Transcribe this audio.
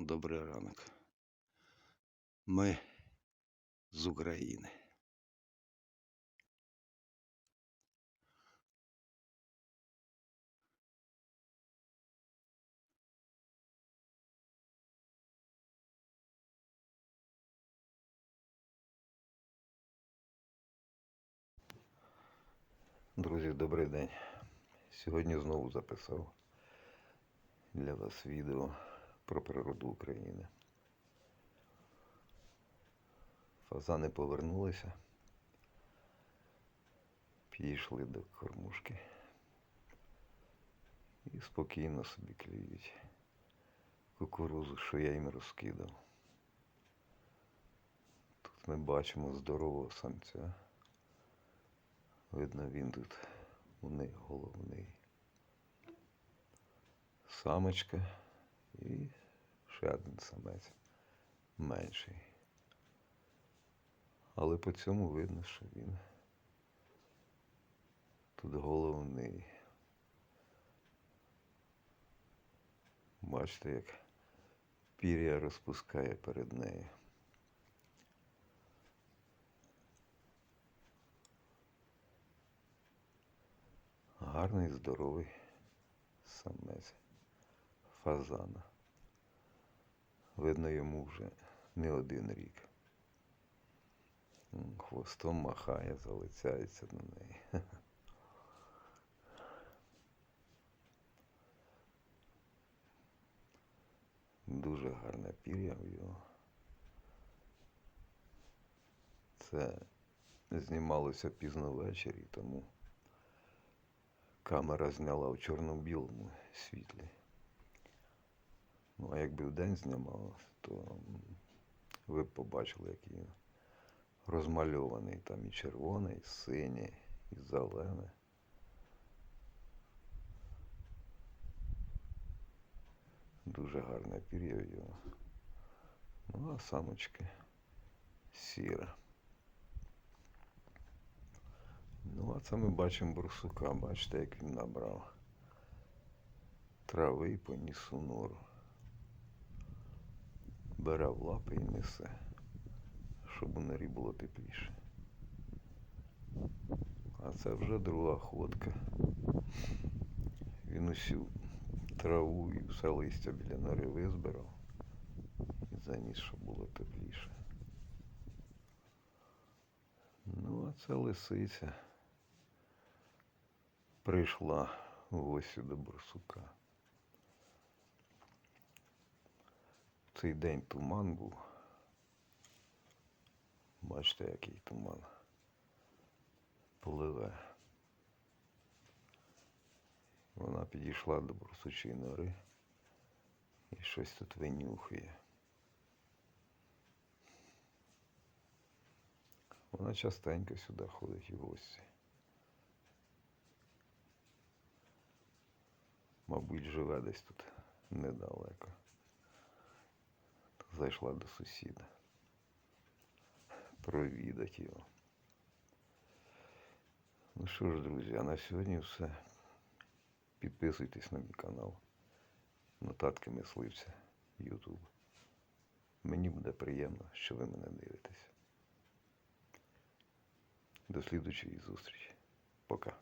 Добрий ранок. Ми з України. Друзі, добрий день. Сьогодні знову записав для вас відео про природу України. Фазани повернулися, підійшли до кормушки і спокійно собі клюють кукурузу, що я їм розкидав. Тут ми бачимо здорового самця. Видно, він тут у них головний. Самочка і ще один самець менший. Але по цьому видно, що він тут головний. Бачите, як пір'я розпускає перед нею. Гарний, здоровий самець фазана. Видно йому вже не один рік. Хвостом махає, залицяється на неї. Дуже гарне пір'я в його. Це знімалося пізно ввечері, тому камера зняла в чорно-білому світлі. Ну, а якби вдень знімала, то ви б побачили, який розмальований. Там і червоний, і синій, і зелений. Дуже гарне пір'я в його. Ну, а самочки сіра. Ну, а це ми бачимо бурсука, бачите, як він набрав трави і поніс у нору. Бере в лапи і несе, щоб у норі було тепліше. А це вже друга ходка. Він усю траву і все листя біля нори визбирав і заніс, щоб було тепліше. Ну, а це лисиця прийшла в гості до борсука. Цей день туман був. Бачите, який туман пливе. Вона підійшла до борсучої нори і щось тут винюхує. Вона частенько сюди ходить в гості. Мабуть, живе десь тут недалеко. Зайшла до сусіда. Провідати його. Ну що ж, друзі, а на сьогодні все. Підписуйтесь на мій канал. Нотатки мисливця YouTube. Мені буде приємно, що ви мене дивитесь. До слідучої зустрічі. Пока.